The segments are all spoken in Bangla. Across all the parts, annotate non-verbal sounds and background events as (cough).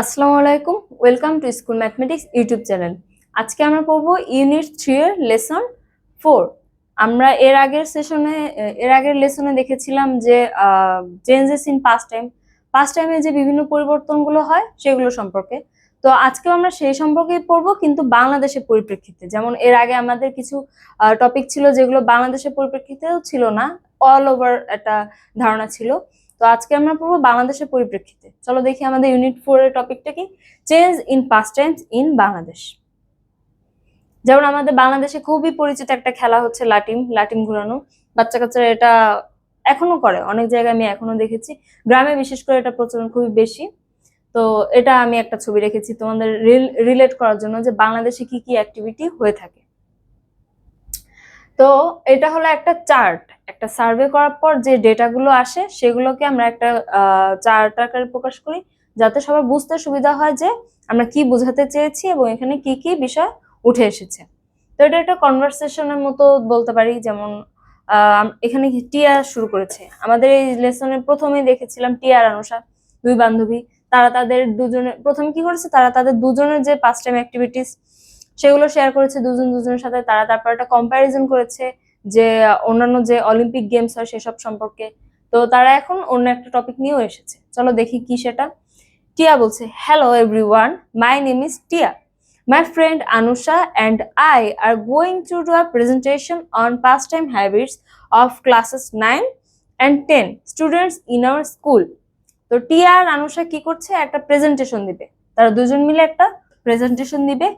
আসসালামু আলাইকুম welcome to school mathematics YouTube channel আজকে আমরা পড়ব ইউনিট থ্রি এর লেসন ফোর আমরা এর আগের সেশনে এর আগের লেসনে দেখেছিলাম যে changes in past time past টাইমে যে বিভিন্ন পরিবর্তনগুলো হয় সেগুলো সম্পর্কে। তো আজকেও আমরা সেই সম্পর্কেই পড়ব, কিন্তু বাংলাদেশের পরিপ্রেক্ষিতে। যেমন এর আগে আমাদের কিছু টপিক ছিল যেগুলো বাংলাদেশের পরিপ্রেক্ষিতেও ছিল না অল ওভার একটা ধারণা ছিল। তো আজকে আমরা পড়ব বাংলাদেশের পরিপ্রেক্ষিতে। চলো দেখি আমাদের ইউনিট ফোর এর টপিকটা কি? Change in past times in Bangladesh যেমন আমাদের বাংলাদেশে খুবই পরিচিত একটা খেলা হচ্ছে লাটিম লাটিম ঘুরানো। বাচ্চা কাচ্চারা এটা এখনও করে, অনেক জায়গায় আমি এখনও দেখেছি। গ্রামে বিশেষ করে এটা প্রচলন খুবই বেশি। তো এটা আমি একটা ছবি রেখেছি তোমাদের রিলেট করার জন্য যে বাংলাদেশে কি কি অ্যাক্টিভিটি হয়ে থাকে। তো এটা হলো একটা চার্ট। একটা সার্ভে করার পর যে ডেটাগুলো আসে, সেগুলোকে আমরা একটা চার্ট আকারে প্রকাশ করি, যাতে সবার বুঝতে সুবিধা হয় যে আমরা কি বোঝাতে চেয়েছি এবং এখানে কি কি বিষয় উঠে এসেছে। তো এটা একটা কনভারসেশনের মতো বলতে পারি, যেমন এখানে টিয়ার শুরু করেছে। আমাদের এই লেসনের প্রথমেই দেখেছিলাম টিয়ার অনুষা দুই বান্ধবী। তারা তাদের দুজনের, প্রথমে কি করেছে? তারা তাদের দুজনের যে পাঁচ টাইম অ্যাক্টিভিটিস সেগুলো শেয়ার করেছে দুজন দুজনের সাথে। তারা তারপর একটা কম্প্যারিজন করেছে যে, অন্যান্য যে অলিম্পিক গেমস হয় সেসব সম্পর্কে। তো তারা এখন অন্য একটা টপিক নিয়েও এসেছে। চলো দেখি কি সেটা। টিয়া বলছে hello everyone my name is Tia my friend Anusha and I are going to do a presentation on pastime habits of classes nine and ten students in our school তো টিয়া আর আনুষা কি করছে? একটা প্রেজেন্টেশন দিবে। তারা দুজন মিলে একটা প্রেজেন্টেশন দিবে।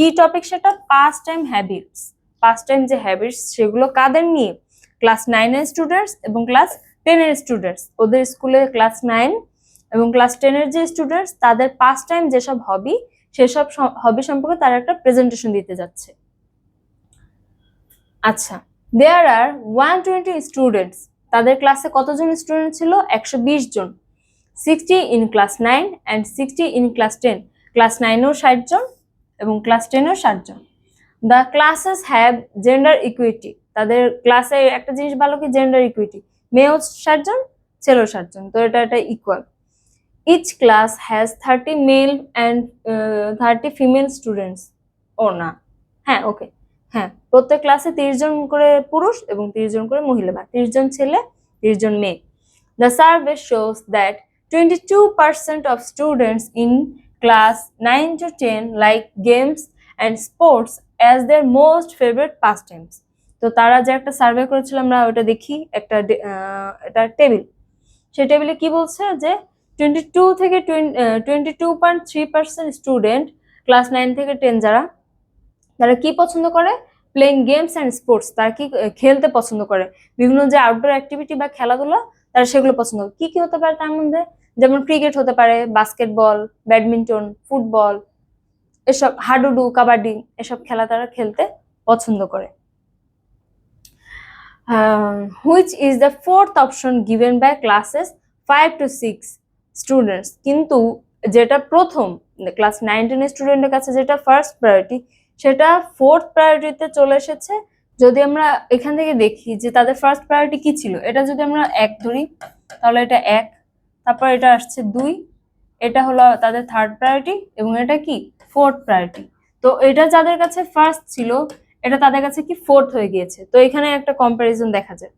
কি টপিক সেটা? Pastime habits pastime যে হ্যাবিটস সেগুলো কাদের নিয়ে? ক্লাস নাইনের স্টুডেন্টস এবং ক্লাস টেনের স্টুডেন্টস ওদের স্কুলে ক্লাস নাইন এবং ক্লাস টেনের যে স্টুডেন্টস তাদের পাস টাইম যেসব হবি সেসব হবি সম্পর্কে তারা একটা প্রেজেন্টেশন দিতে যাচ্ছে। আচ্ছা there are one twenty students তাদের ক্লাসে কতজন স্টুডেন্ট ছিল? একশো বিশ জন। Sixty in class nine and sixty in class ten class নাইনেও ষাট জন। এবং ক্লাস টেনেও ষাট জন। The classes have gender equity তাদের ক্লাসে একটা জিনিস ভালো কি? জেন্ডার ইকুইটি মেয়েও ষাটজন ছেলেও ষাটজন তো এটা এটা equal each class has thirty male and thirty female students ও না। হ্যাঁ ওকে হ্যাঁ প্রত্যেক ক্লাসে তিরিশ জন করে পুরুষ এবং তিরিশ জন করে মহিলা। বা তিরিশ জন ছেলে, তিরিশ জন মেয়ে। The survey shows that twenty two percent of students in nine to ten like games and sports as their most favourite pastimes তো তারা যে একটা সার্ভে করেছিল, আমরা ওটা দেখি, একটা এটা টেবিল সেই টেবিলে কি বলছে যে টোয়েন্টি টু থেকে twenty two point three percent student class nine থেকে টেন যারা, তারা কি পছন্দ করে? প্লেইং গেমস অ্যান্ড স্পোর্টস তারা কি খেলতে পছন্দ করে? বিভিন্ন যে আউটডোর অ্যাক্টিভিটি বা খেলাধুলা, তারা সেগুলো পছন্দ করে। কি কি হতে পারে তার মধ্যে? যেমন ক্রিকেট হতে পারে বাস্কেটবল ব্যাডমিন্টন ফুটবল এসব হাডুডু, কাবাডি, এসব খেলা তারা খেলতে পছন্দ করে। Which is the fourth option given by classes five to six students কিন্তু যেটা প্রথম ক্লাস নাইন টেন স্টুডেন্টের কাছে যেটা ফার্স্ট প্রায়োরিটি সেটা ফোর্থ প্রায়োরিটিতে চলে এসেছে। যদি আমরা এখান থেকে দেখি যে তাদের ফার্স্ট প্রায়োরিটি কি ছিল, এটা যদি আমরা এক ধরি, তাহলে এটা এক তারপর এটা আসছে দুই, এটা হলো তাদের থার্ড প্রায়োরিটি এবং এটা কি? ফোর্থ প্রায়োরিটি তো এটা যাদের কাছে ফার্স্ট ছিল, এটা তাদের কাছে কি ফোর্থ হয়ে গিয়েছে? তো এখানে একটা কম্প্যারিজন দেখা যায়।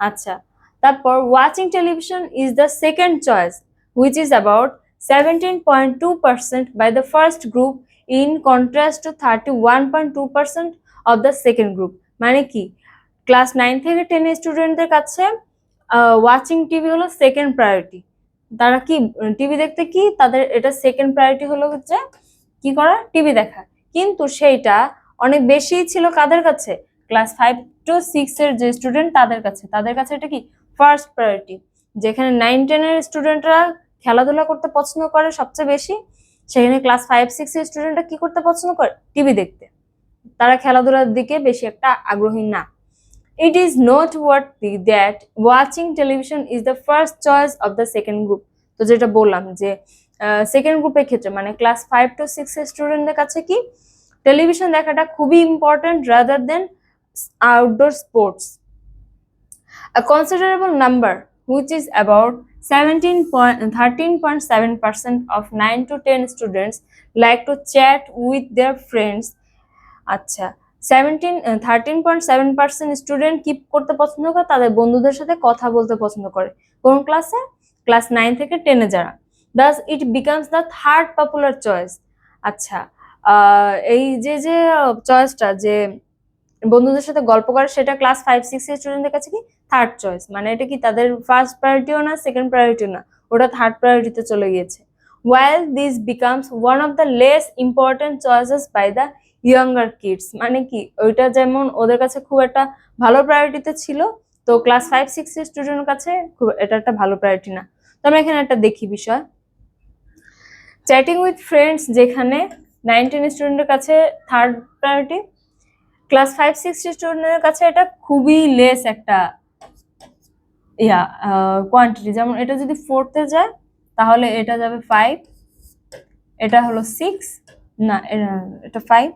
আচ্ছা তারপর watching television is the second choice which is about seventeen point two percent by the first group in contrast to thirty one point two percent of the second group মানে কি? ক্লাস নাইন থেকে টেনের স্টুডেন্টদের কাছে ওয়াচিং টিভি হলো সেকেন্ড প্রায়োরিটি তারা কি, টিভি দেখতে কি, তাদের এটা সেকেন্ড প্রায়োরিটি হলো হচ্ছে কি করা? টিভি দেখা। কিন্তু সেইটা অনেক বেশি ছিল কাদের কাছে? ক্লাস ফাইভ টু সিক্স এর যে স্টুডেন্ট তাদের কাছে। তাদের কাছে এটা কি? ফার্স্ট প্রায়োরিটি যেখানে নাইন টেনের স্টুডেন্টরা খেলাধুলা করতে পছন্দ করে সবচেয়ে বেশি, সেখানে ক্লাস ফাইভ সিক্স এর স্টুডেন্টরা কি করতে পছন্দ করে? টিভি দেখতে। তারা খেলাধুলার দিকে বেশি একটা আগ্রহী না। Is noteworthy that watching television is the first choice of the second group তো যেটা বললাম যে সেকেন্ড গ্রুপের ক্ষেত্রে মানে ক্লাস ফাইভ টু সিক্স এর স্টুডেন্টদের কাছে কি? টেলিভিশন দেখাটা খুবই important rather than outdoor sports A considerable number, which is about 17 point, 13.7% of 9 to 10 students like to chat with their friends. আচ্ছা seventeen thirteen point seven percent student কি করতে পছন্দ করে, তাদের বন্ধুদের সাথে কথা বলতে পছন্দ করে। কোন ক্লাসে ক্লাস নাইন থেকে টেনে যারা। Thus it becomes the third popular choice আচ্ছা এই যে যে চয়েসটা যে বন্ধুদের সাথে গল্প করে, সেটা ক্লাস ফাইভ সিক্স এর স্টুডেন্টদের কাছে কি? থার্ড চয়েস মানে এটা কি তাদের ফার্স্ট প্রায়োরিটিও না সেকেন্ড প্রায়োরিটিও না? ওটা থার্ড প্রায়োরিটিতে চলে গিয়েছে। While this becomes one of the less important choices by the younger kids মানে কি, ওইটা যেমন ওদের কাছে খুব একটা ভালো প্রায়োরিটিতে ছিল, তো ক্লাস ফাইভ সিক্স স্টুডেন্টের কাছে খুব এটা একটা ভালো প্রায়োরিটি না। তো আমরা এখানে একটা দেখি বিষয়। চ্যাটিং উইথ ফ্রেন্ডস যেখানে নাইনটিন স্টুডেন্টের কাছে third priority class five six স্টুডেন্টের কাছে এটা খুবই লেস একটা ইয়া কোয়ান্টিটি যেমন এটা যদি ফোর্থে যায়, তাহলে এটা যাবে ফাইভ এটা হলো সিক্স না, এটা ফাইভ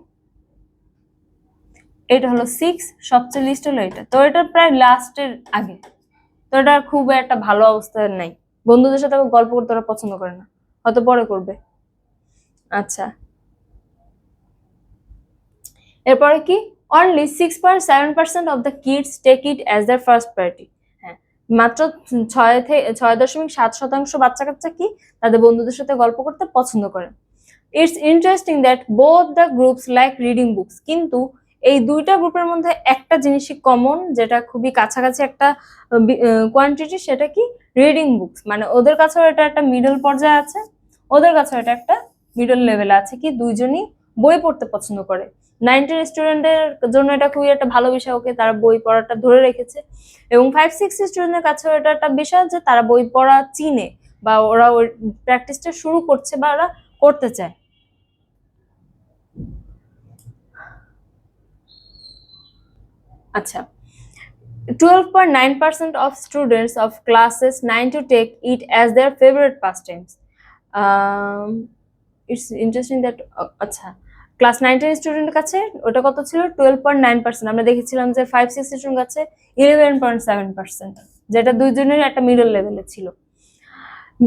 এটা হলো সিক্স সবচেয়ে লিস্ট হলো এটা। তো এটা প্রায় লাস্টের আগে। তো এটা খুব একটা ভালো অবস্থা নাই। বন্ধুদের সাথে গল্প করতে ওরা পছন্দ করে না। হয়তো পরে করবে। আচ্ছা। এরপরে কি? Only six point seven percent of the kids take it as the first priority হ্যাঁ। মাত্র ছয় থেকে ছয় দশমিক সাত শতাংশ বাচ্চা কাচ্চা কি? তাদের বন্ধুদের সাথে গল্প করতে পছন্দ করে। It's interesting that both the groups like reading books কিন্তু এই দুইটা গ্রুপের মধ্যে একটা জিনিসই কমন যেটা খুবই কাছাকাছি একটা কোয়ান্টিটি সেটা কি? রিডিং বুকস মানে ওদের কাছেও এটা একটা মিডল পর্যায়ে আছে, ওদের কাছেও এটা একটা মিডল লেভেলে আছে, কি দুইজনই বই পড়তে পছন্দ করে। নাইনটিন স্টুডেন্টের জন্য এটা খুবই একটা ভালো বিষয়, ওকে তারা বই পড়াটা ধরে রেখেছে। এবং ফাইভ সিক্স স্টুডেন্টের কাছেও এটা একটা বিষয় যে তারা বই পড়া চিনে, বা ওরা ওই প্র্যাকটিসটা শুরু করছে বা ওরা করতে চায়। আচ্ছা twelve point nine percent of students of classes nine to take it as their favourite pastimes it's interesting that আচ্ছা ক্লাস নাইনটিন স্টুডেন্টের কাছে ওটা কত ছিল? টুয়েলভ পয়েন্ট নাইন পার্সেন্ট আমরা দেখেছিলাম যে ফাইভ সিক্স স্টুডেন্ট কাছে ইলেভেন পয়েন্ট সেভেন পার্সেন্ট যেটা দুইজনের একটা মিডল লেভেলে ছিল।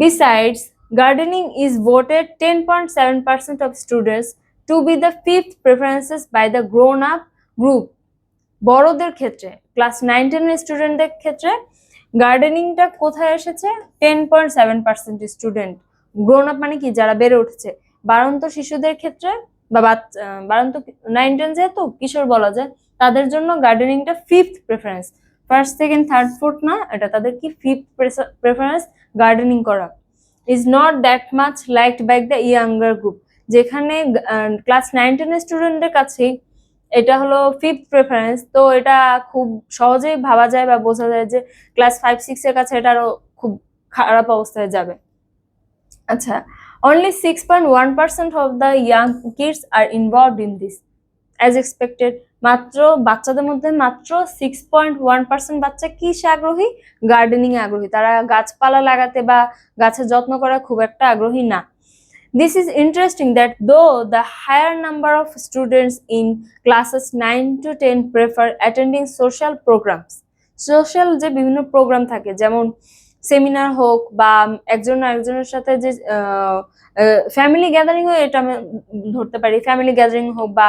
Besides gardening is voted ten point seven percent of students to be the fifth preferences by the grown up group বড়দের ক্ষেত্রে ক্লাস নাইন টেনের স্টুডেন্টদের ক্ষেত্রে গার্ডেনিংটা কোথায় এসেছে? Ten point seven percent student grown up মানে কি? যারা বেড়ে উঠছে। বাড়ন্ত শিশুদের ক্ষেত্রে বা বাড়ন্ত নাইন টেন যেহেতু, কিশোর বলা যায়, তাদের জন্য গার্ডেনিংটা fifth preference first second third fourth না, এটা তাদের কি? ফিফথ প্রেফারেন্স গার্ডেনিং করা। Is not that much liked by the younger group যেখানে ক্লাস নাইন টেনের স্টুডেন্টের কাছেই এটা হলো ফিফথ প্রেফারেন্স তো এটা খুব সহজেই ভাবা যায় বা বোঝা যায় যে ক্লাস ফাইভ সিক্স এর কাছে এটা আরও খুব খারাপ অবস্থায় যাবে। আচ্ছা only six point one percent of the young kids are involved in this as expected মাত্র বাচ্চাদের মধ্যে মাত্র সিক্স পয়েন্ট ওয়ান পার্সেন্ট বাচ্চা কিসে আগ্রহী? গার্ডেনিং আগ্রহী। তারা গাছপালা লাগাতে বা গাছের যত্ন করা খুব একটা আগ্রহী না। This is interesting that though the higher number of students in classes 9 to 10 prefer attending social programs, social যে বিভিন্ন প্রোগ্রাম থাকে যেমন সেমিনার হোক বা একজন একজনের সাথে যে ফ্যামিলি গ্যাদারিং হয় এটা আমি ধরতে পারি। ফ্যামিলি গ্যাদারিং হোক বা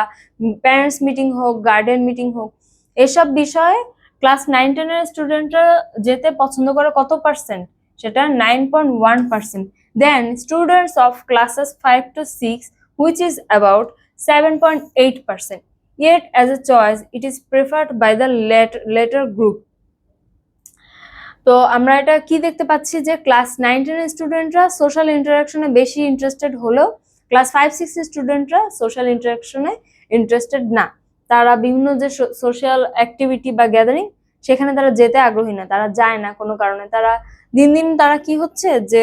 প্যারেন্টস মিটিং হোক গার্ডেন মিটিং হোক এসব বিষয়ে ক্লাস নাইন টেনের স্টুডেন্টরা যেতে পছন্দ করে কত পার্সেন্ট সেটা nine point one percent then students of classes 5 to 6 which is about 7.8% yet as a choice it is preferred by the later, later group. তো আমরা এটা কি দেখতে পাচ্ছি যে ক্লাস নাইন টেনের স্টুডেন্টরা সোশ্যাল ইন্টারাকশনে বেশি ইন্টারেস্টেড হলেও ক্লাস ফাইভ সিক্স স্টুডেন্টরা সোশ্যাল ইন্টারাকশনে ইন্টারেস্টেড না। তারা বিভিন্ন যে সোশ্যাল অ্যাক্টিভিটি বা গ্যাদারিং সেখানে তারা যেতে আগ্রহী না তারা যায় না কোনো কারণে। তারা দিন দিন তারা কি হচ্ছে যে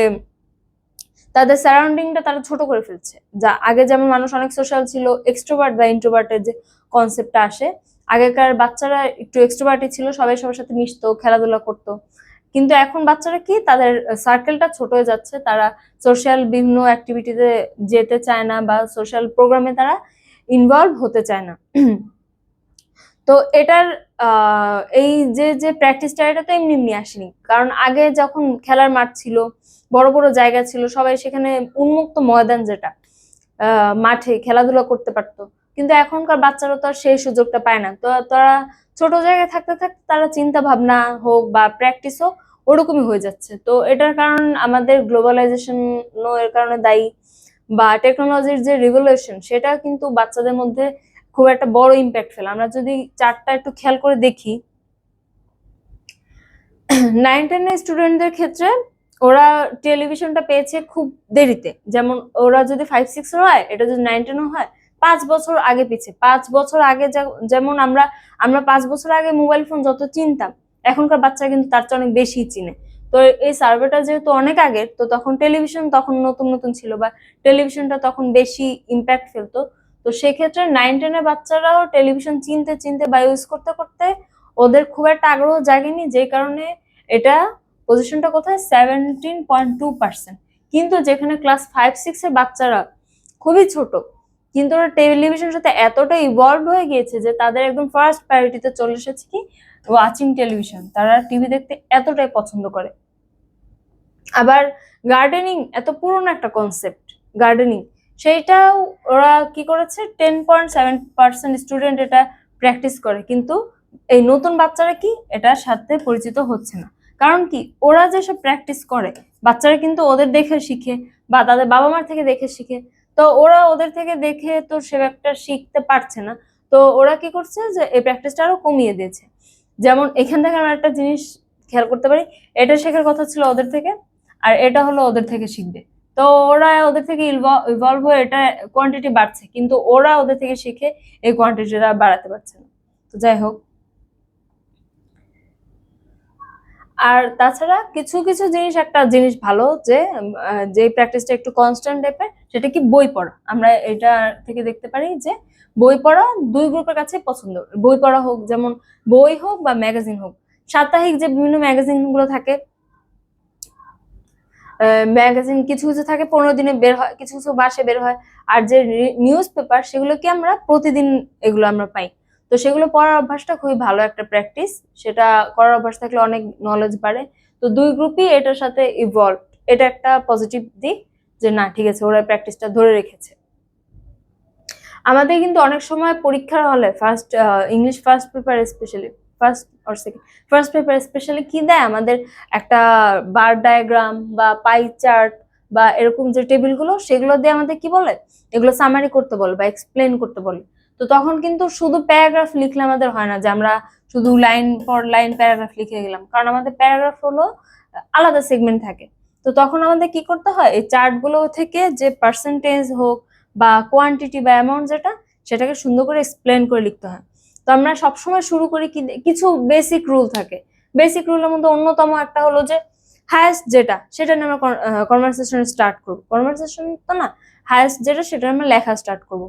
তাদের সারাউন্ডিংটা তারা ছোট করে ফেলছে। যা, আগে যেমন মানুষ অনেক সোশ্যাল ছিল এক্সট্রোভার্ট বা ইন্ট্রোভার্টের যে কনসেপ্টটা আসে, আগেকার বাচ্চারা একটু এক্সট্রোভার্টই ছিল, সবাই সবার সাথে মিশতো, খেলাধুলা করতো। কিন্তু এখন বাচ্চারা কি, তাদের সার্কেলটা ছোট হয়ে যাচ্ছে, তারা সোশ্যাল বিভিন্ন অ্যাক্টিভিটিতে যেতে চায় না বা সোশ্যাল প্রোগ্রামে তারা ইনভলভ হতে চায় না। তো এটার এই যে যে প্র্যাকটিসটা এটা তো এমনি এমনি আসেনি। কারণ আগে যখন খেলার মাঠ ছিল, বড় বড় জায়গা ছিল, সবাই সেখানে উন্মুক্ত ময়দান যেটা মাঠে খেলাধুলা করতে পারতো। কিন্তু এখনকার বাচ্চারা তো আর সেই সুযোগটা পায় না। তো তারা ছোট জায়গায় থাকতে থাকতে তারা চিন্তা ভাবনা হোক বা প্র্যাকটিস হোক, ওরকমই হয়ে যাচ্ছে। তো এটার কারণ আমাদের গ্লোবালাইজেশন এর কারণে দায়ী, বা টেকনোলজির যে রিভলিউশন সেটা কিন্তু বাচ্চাদের মধ্যে খুব একটা বড় ইম্প্যাক্ট ফেলে। আমরা যদি চারটা একটু খেয়াল করে দেখি নাইন টেনের স্টুডেন্টদের ক্ষেত্রে ওরা টেলিভিশনটা পেয়েছে খুব দেরিতে। যেমন ওরা যদি ফাইভ সিক্স হয়, এটা যদি নাইন টেনও হয়, পাঁচ বছর আগে পিছে পাঁচ বছর আগে যেমন আমরা আমরা পাঁচ বছর আগে মোবাইল ফোন যত চিনতাম, এখনকার বাচ্চা কিন্তু তার চেয়ে অনেক বেশি চিনে। তো এই সার্ভেটা যেহেতু অনেক আগের তো তখন টেলিভিশন তখন নতুন নতুন ছিল বা টেলিভিশনটা তখন বেশি ইম্প্যাক্ট ফেলতো। তো সেক্ষেত্রে নাইন টেনের বাচ্চারাও টেলিভিশন চিনতে চিনতে বা ইউজ করতে করতে ওদের খুব একটা আগ্রহ জাগেনি, যে কারণে এটা পজিশনটা কোথায় সেভেন্টিন পয়েন্ট টু পার্সেন্ট কিন্তু যেখানে ক্লাস ফাইভ সিক্স এর বাচ্চারা খুবই ছোট, কিন্তু ওরা টেলিভিশনের সাথে এতটা ইভলভ হয়ে গিয়েছে যে তাদের একদম ফার্স্ট প্রায়োরিটিতে চলে এসেছে কি ওয়াচিং টেলিভিশন তারা টিভি দেখতে এতটাই পছন্দ করে। আবার গার্ডেনিং এত পুরনো একটা কনসেপ্ট গার্ডেনিং সেইটাও ওরা কি করেছে? Ten point seven percent student এটা প্র্যাকটিস করে। কিন্তু এই নতুন বাচ্চারা কি এটার সাথে পরিচিত হচ্ছে না। কারণ কি, ওরা যেসব প্র্যাকটিস করে, বাচ্চারা কিন্তু ওদের দেখে শিখে বা তাদের বাবা মার থেকে দেখে শিখে। তো ওরা ওদের থেকে দেখে তো সে একটা শিখতে পারছে না। তো ওরা কি করছে যে, এই প্র্যাকটিসটা আরও কমিয়ে দিয়েছে। যেমন এখান থেকে আমরা একটা জিনিস খেয়াল করতে পারি, এটা শেখার কথা ছিল ওদের থেকে, আর এটা হলো ওদের থেকে শিখবে। তো ওরা ওদের থেকে ইভলভ হয়ে এটা কোয়ান্টিটি বাড়ছে, কিন্তু ওরা ওদের থেকে শিখে এই কোয়ান্টিটিটা বাড়াতে পারছে না। তো যাই হোক। আর তাছাড়া কিছু কিছু জিনিস, একটা জিনিস ভালো যে যে প্র্যাকটিসটা একটু কনস্ট্যান্ট টাইপের সেটা কি বই পড়া? আমরা এটা থেকে দেখতে পারি যে, বই পড়া দুই গ্রুপের কাছে পছন্দ। বই পড়া হোক, যেমন বই হোক বা ম্যাগাজিন হোক। সাপ্তাহিক যে বিভিন্ন ম্যাগাজিনগুলো থাকে ম্যাগাজিন কিছু কিছু থাকে, পনেরো দিনে বের হয়, কিছু কিছু মাসে বের হয়। আর যে নিউজ পেপার সেগুলো কি আমরা প্রতিদিন এগুলো আমরা পাই। তো সেগুলো পড়ার অভ্যাসটা খুবই ভালো একটা প্র্যাকটিস সেটা করার অভ্যাস থাকলে অনেক নলেজ বাড়ে। তো দুই গ্রুপই এটার সাথে ইভলভ এটা একটা পজিটিভ দিক যে, না, ঠিক আছে, ওরা প্র্যাকটিসটা ধরে রেখেছে। আমাদের কিন্তু অনেক সময় পরীক্ষার হলে first English first paper specially first or second first paper specially কি দেয়? আমাদের একটা বার ডায়াগ্রাম বা পাই চার্ট বা এরকম যে টেবিলগুলো সেগুলো দিয়ে আমাদের কি বলে? এগুলো সামারি করতে বলে বা এক্সপ্লেন করতে বলে। তো তখন কিন্তু শুধু প্যারাগ্রাফ লিখলে আমাদের হয় না যে আমরা শুধু লাইন পর লাইন প্যারাগ্রাফ লিখে গেলাম। কারণ আমাদের প্যারাগ্রাফ হলো আলাদা সেগমেন্ট থাকে। তো তখন আমাদের কি করতে হয়? এই চার্টগুলো থেকে যে পার্সেন্টেজ হোক বা কোয়ান্টিটি বা অ্যামাউন্ট যেটা, সেটাকে সুন্দর করে এক্সপ্লেন করে লিখতে হয়। তো আমরা সবসময় শুরু করি কিছু বেসিক রুল থাকে। বেসিক রুলের মধ্যে অন্যতম একটা হলো যে হায়েস্ট যেটা, সেটা নিয়ে আমরা কনভারসেশন স্টার্ট করব। কনভারসেশন তো না হায়েস্ট যেটা, সেটা আমরা লেখা স্টার্ট করব।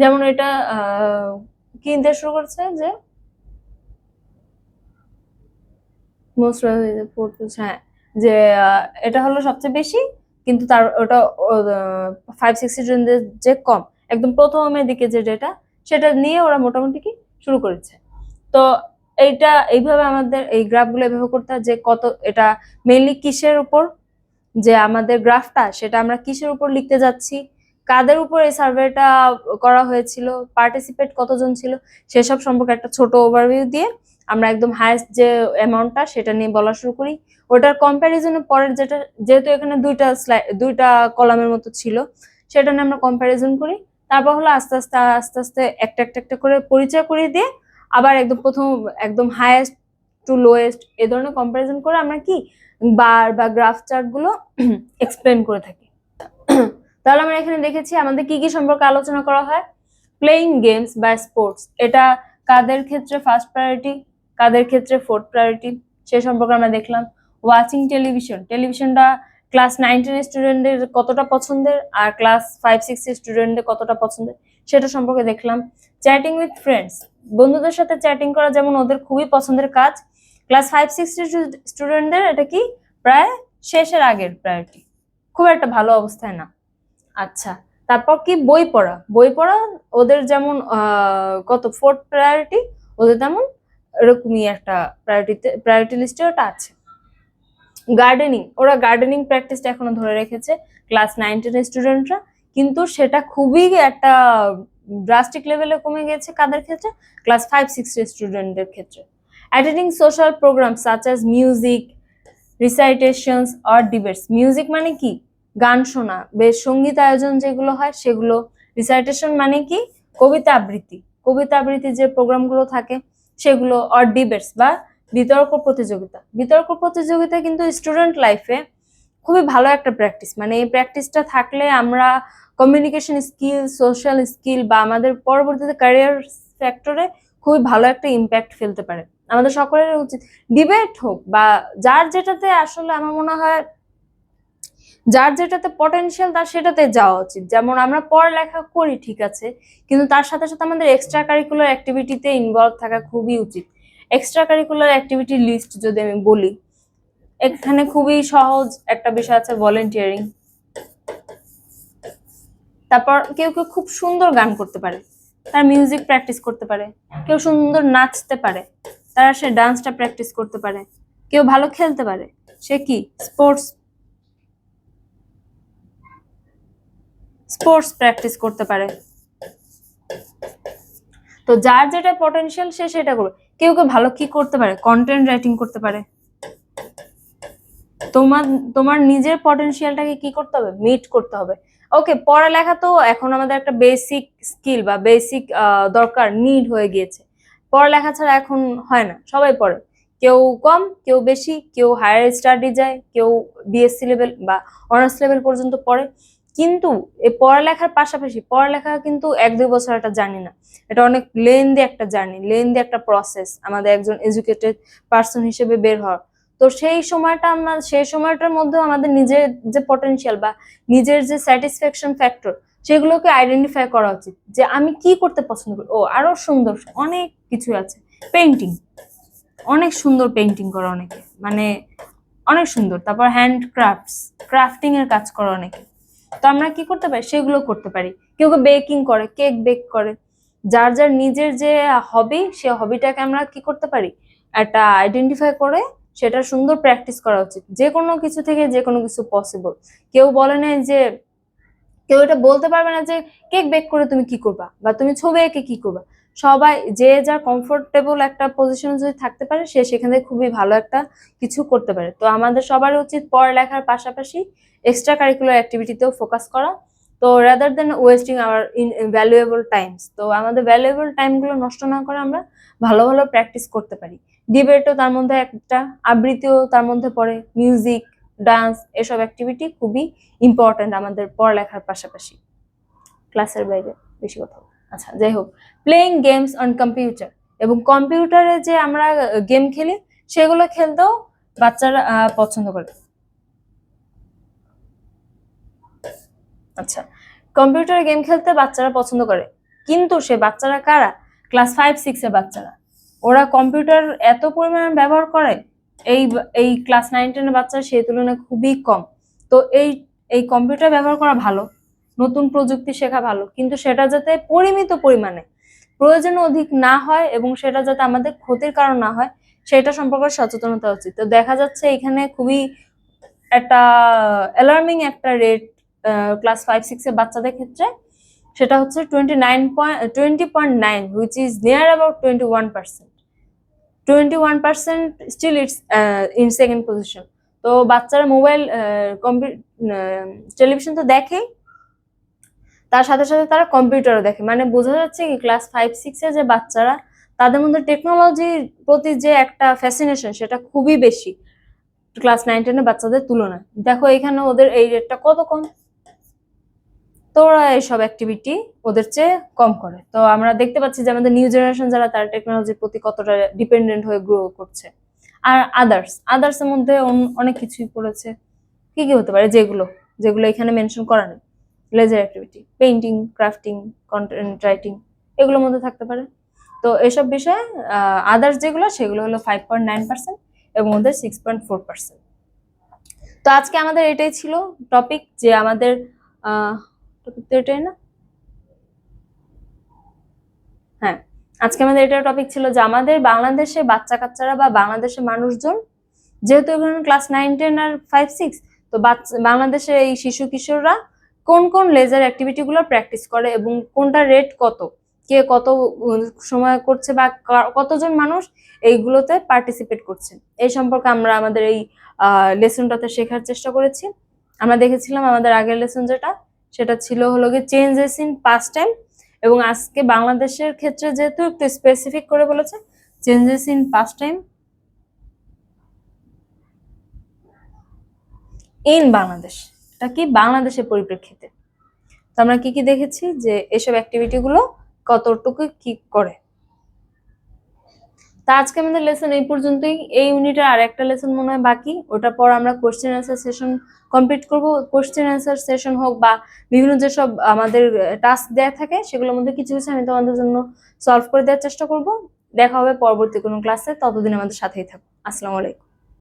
যেমন এটা কিনতে শুরু করছে যে হ্যাঁ যে এটা হলো সবচেয়ে বেশি, কিন্তু তার, ওটা ফাইভ সিক্স যে কম। একদম প্রথমের দিকে যে ডেটা সেটা নিয়ে ওরা মোটামুটি কি শুরু করেছে। তো এইটা এইভাবে আমাদের এই গ্রাফগুলো এভাবে করতে হয় যে কত এটা মেইনলি কিসের উপর? যে আমাদের গ্রাফটা, সেটা আমরা কিসের উপর লিখতে যাচ্ছি? কাদের উপর এই সার্ভেটা করা হয়েছিল? পার্টিসিপেট কতজন ছিল? সেসব সম্পর্কে একটা ছোট ওভারভিউ দিয়ে আমরা একদম হায়েস্ট যে অ্যামাউন্টটা সেটা নিয়ে বলা শুরু করি। ওটার কম্প্যারিজনে পরের যেটা, যেহেতু এখানে দুইটা স্লাইড দুইটা কলামের মতো ছিল, সেটা নিয়ে আমরা কম্প্যারিজন করি। তারপর হলো আস্তে আস্তে আস্তে আস্তে একটা একটা একটা করে পরিচয় করিয়ে দিয়ে আবার একদম প্রথম, একদম হায়েস্ট টু লোয়েস্ট এ ধরনের কম্প্যারিজন করে আমরা কি বার বা গ্রাফ চার্টগুলো (clears throat) এক্সপ্লেন করে থাকি। (clears throat) তাহলে আমরা এখানে দেখেছি আমাদের কি কি সম্পর্কে আলোচনা করা হয়? প্লেইং গেমস বা স্পোর্টস এটা কাদের ক্ষেত্রে ফার্স্ট প্রায়োরিটি কাদের ক্ষেত্রে ফোর্থ প্রায়োরিটি সে সম্পর্কে আমরা দেখলাম। ওয়াচিং টেলিভিশন টেলিভিশনটা ক্লাস নাইন টেনের স্টুডেন্টদের কতটা পছন্দের আর ক্লাস ফাইভ সিক্স স্টুডেন্টদের কতটা পছন্দের, সেটা সম্পর্কে দেখলাম। চ্যাটিং উইথ ফ্রেন্ডস বন্ধুদের সাথে চ্যাটিং করা যেমন ওদের খুবই পছন্দের কাজ। ক্লাস ফাইভ সিক্স স্টুডেন্টদের এটা কি? প্রায় শেষের আগের প্রায়োরিটি খুব একটা ভালো অবস্থায় না। আচ্ছা তারপর কি? বই পড়া। বই পড়া ওদের যেমন কত? ফোর্থ প্রায়োরিটি ওদের তেমন এরকমই একটা প্রায়োরিটিতে প্রায়োরিটি লিস্টে ওটা আছে। গার্ডেনিং ওরা গার্ডেনিং প্র্যাকটিসটা এখনও ধরে রেখেছে ক্লাস নাইন টেনের স্টুডেন্টরা কিন্তু সেটা খুবই একটা ড্রাস্টিক লেভেলে কমে গেছে কাদের ক্ষেত্রে? ক্লাস ফাইভ সিক্সের স্টুডেন্টদের ক্ষেত্রে। Attending social program such as music recitations or debates music মানে কি? গান শোনা, বেশ সংগীত আয়োজন যেগুলো হয় সেগুলো। রিসাইটেশন মানে কি? কবিতা আবৃত্তি। কবিতা আবৃত্তির যে প্রোগ্রামগুলো থাকে সেগুলো অর ডিবেটস বা বিতর্ক প্রতিযোগিতা। বিতর্ক প্রতিযোগিতা কিন্তু স্টুডেন্ট লাইফে খুবই ভালো একটা প্র্যাকটিস মানে এই প্র্যাকটিসটা থাকলে আমরা কমিউনিকেশন স্কিল সোশ্যাল স্কিল বা আমাদের পরবর্তীতে ক্যারিয়ার ফ্যাক্টরে খুবই ভালো একটা ইম্প্যাক্ট ফেলতে পারে। আমাদের সকলের উচিত ডিবেট হোক বা যার যেটাতে আসলে আমার মনে হয় যার যেটাতে পটেনশিয়াল তার সেটাতে যাওয়া উচিত। যেমন আমরা পড়ালেখা করি, ঠিক আছে, কিন্তু তার সাথে সাথে আমাদের এক্সট্রা কারিকুলার অ্যাক্টিভিটিতে ইনভলভ থাকা খুবই উচিত। এক্সট্রা কারিকুলার অ্যাক্টিভিটি লিস্ট যদি আমি বলি, এখানে খুবই সহজ একটা বিষয় আছে ভলেন্টিয়ারিং তারপর কেউ কেউ খুব সুন্দর গান করতে পারে, তার মিউজিক প্র্যাকটিস করতে পারে, কেউ সুন্দর নাচতে পারে, তারা সে ডান্সটা প্র্যাকটিস করতে পারে, কেউ ভালো খেলতে পারে, সে কি? স্পোর্টস স্পোর্টস প্র্যাকটিস করতে পারে। তো যার যেটা পটেনশিয়াল সে সেটা করবে। কেউ কেউ ভালো কি করতে পারে? কন্টেন্ট রাইটিং করতে পারে। তোমার তোমার নিজের পটেনশিয়ালটাকে কি করতে হবে? মিট করতে হবে। ওকে পড়ালেখা তো এখন আমাদের একটা বেসিক স্কিল বা বেসিক দরকার নিড হয়ে গিয়েছে। পড়ালেখা ছাড়া এখন হয় না, সবাই পড়ে। কেউ কম, কেউ বেশি, কেউ হায়ার স্টাডি যায়, কেউ বিএসসি লেভেল বা অনার্স লেভেল পর্যন্ত পড়ে। কিন্তু এই পড়ালেখার পাশাপাশি, পড়ালেখা কিন্তু এক দুই বছর একটা জানি না। এটা অনেক লেন্দি একটা জার্নি লেন্দি একটা প্রসেস আমাদের একজন এডুকেটেড পার্সন হিসেবে বের হওয়ার। তো সেই সময়টা আমরা, সেই সময়টার মধ্যে আমাদের নিজের যে পটেনশিয়াল বা নিজের যে স্যাটিসফ্যাকশন ফ্যাক্টর সেগুলোকে আইডেন্টিফাই করা উচিত। যে আমি কি করতে পছন্দ করি? ও, আরও সুন্দর, অনেক কিছু আছে। পেন্টিং অনেক সুন্দর পেন্টিং করে অনেকে। মানে অনেক সুন্দর। তারপর হ্যান্ড ক্রাফটস ক্রাফটিং এর কাজ করে অনেকে। তো আমরা কি করতে পারি? সেগুলো করতে পারি। কেউ কেউ বেকিং করে কেক বেক করে। যার যার নিজের যে হবি সে হবিটাকে আমরা কি করতে পারি? একটা আইডেন্টিফাই করে সেটা সুন্দর প্র্যাকটিস করা উচিত। যে কোনো কিছু থেকে যে কোনো কিছু পসিবল কেউ বলে না যে, কেউ এটা বলতে পারবে না যে কেক বেক করে তুমি কি করবা? বা তুমি ছবি এঁকে কি করবা? সবাই যে যার কমফোর্টেবল একটা পজিশনে যদি থাকতে পারে, সে সেখান খুবই ভালো একটা কিছু করতে পারে। তো আমাদের সবার উচিত পড়ালেখার পাশাপাশি এক্সট্রা কারিকুলার অ্যাক্টিভিটিতেও ফোকাস করা। তো rather than wasting our in valuable times তো আমাদের ভ্যালুয়েবল টাইমগুলো নষ্ট না করে আমরা ভালো ভালো প্র্যাকটিস করতে পারি। ডিবেটও তার মধ্যে একটা, আবৃত্তিও তার মধ্যে পড়ে। মিউজিক ডান্স এসব অ্যাক্টিভিটি খুবই ইম্পর্ট্যান্ট আমাদের পড়ালেখার পাশাপাশি। ক্লাসের বাইরে বেশি কথা। আচ্ছা যাই হোক প্লেইং গেমস অন কম্পিউটার এবং কম্পিউটারে যে আমরা গেম খেলি, সেগুলো খেলতেও বাচ্চারা পছন্দ করে আচ্ছা কম্পিউটারে গেম খেলতে বাচ্চারা পছন্দ করে, কিন্তু সে বাচ্চারা কারা? ক্লাস ফাইভ সিক্স এর বাচ্চারা। ওরা কম্পিউটার এত পরিমাণে ব্যবহার করে, এই এই ক্লাস নাইন টেনের বাচ্চারা সেই তুলনায় খুবই কম। তো এই এই কম্পিউটার ব্যবহার করা ভালো। নতুন প্রযুক্তি শেখা ভালো, কিন্তু সেটা যাতে পরিমিত পরিমাণে, প্রয়োজন অধিক না হয় এবং সেটা যাতে আমাদের ক্ষতির কারণ না হয়, সেটা সম্পর্কে সচেতনতা উচিত। তো দেখা যাচ্ছে এখানে খুবই একটা অ্যালার্মিং একটা রেট ক্লাস ফাইভ সিক্স এর বাচ্চাদের ক্ষেত্রে। সেটা হচ্ছে twenty nine point twenty point nine which is near about twenty one percent twenty one percent still it's in second position তো বাচ্চারা মোবাইল টেলিভিশন তো দেখেই তার সাথে সাথে তারা কম্পিউটারও দেখে। মানে বোঝা যাচ্ছে কি ক্লাস ফাইভ সিক্সের যে বাচ্চারা, তাদের মধ্যে টেকনোলজির প্রতি যে একটা ফ্যাসিনেশন সেটা খুবই বেশি ক্লাস নাইন টেনের বাচ্চাদের তুলনায়। দেখো এখানে ওদের এই রেটটা কত কম? তো ওরা এইসব অ্যাক্টিভিটি ওদের চেয়ে কম করে। তো আমরা দেখতে পাচ্ছি যে আমাদের নিউ জেনারেশন যারা, তারা টেকনোলজির প্রতি কতটা ডিপেন্ডেন্ট হয়ে গ্রো করছে। আর আদার্স আদার্স এর মধ্যে অনেক কিছুই পড়েছে। কি কি হতে পারে? যেগুলো যেগুলো এখানে মেনশন করা নেই। Leisure activity painting crafting content writing এগুলোর মধ্যে থাকতে পারে। তো এসব বিষয়ে আদার্স যেগুলো, সেগুলো হলো ফাইভ পয়েন্ট নাইন পার্সেন্ট এবং ওদের সিক্স পয়েন্ট ফোর পার্সেন্ট তো আজকে আমাদের এটাই ছিল টপিক যে আমাদের টপিক তো এটাই না? হ্যাঁ আজকে আমাদের এটা টপিক ছিল যে আমাদের বাংলাদেশে বাচ্চা কাচ্চারা বা বাংলাদেশের মানুষজন, যেহেতু ক্লাস নাইন টেন আর ফাইভ সিক্স তো বাংলাদেশের এই শিশু কিশোররা কোন কোন লেজার অ্যাক্টিভিটিগুলো প্র্যাকটিস করে এবং কোনটা রেট কত? কে কত সময় করছে বা কতজন মানুষ এইগুলোতে পার্টিসিপেট করছে? এই সম্পর্কে আমরা আমাদের এই লেসনটাতে শেখার চেষ্টা করেছি। আমরা দেখেছিলাম আমাদের আগের লেসন যেটা, সেটা ছিল হলো গিয়ে চেঞ্জেস ইন পাস্ট টাইম এবং আজকে বাংলাদেশের ক্ষেত্রে যেহেতু একটু স্পেসিফিক করে বলেছে changes in past time in Bangladesh. এটা কি বাংলাদেশের পরিপ্রেক্ষিতে? তো আমরা কি কি দেখেছি যে এসব অ্যাক্টিভিটি গুলো কতটুকু কি করে? তা আজকে আমাদের লেসন এই পর্যন্তই। এই ইউনিটের আর একটা লেসন মনে হয় বাকি। ওটার পর আমরা কোশ্চেন অ্যান্সার সেশন কমপ্লিট করব। কোশ্চেন অ্যান্সার সেশন হোক বা বিভিন্ন যেসব আমাদের টাস্ক দেয়া থাকে, সেগুলোর মধ্যে কিছু কিছু আমি তোমাদের জন্য সলভ করে দেওয়ার চেষ্টা করব। দেখা হবে পরবর্তী কোনো ক্লাসে ততদিন আমাদের সাথেই থাকো। আসসালামু আলাইকুম।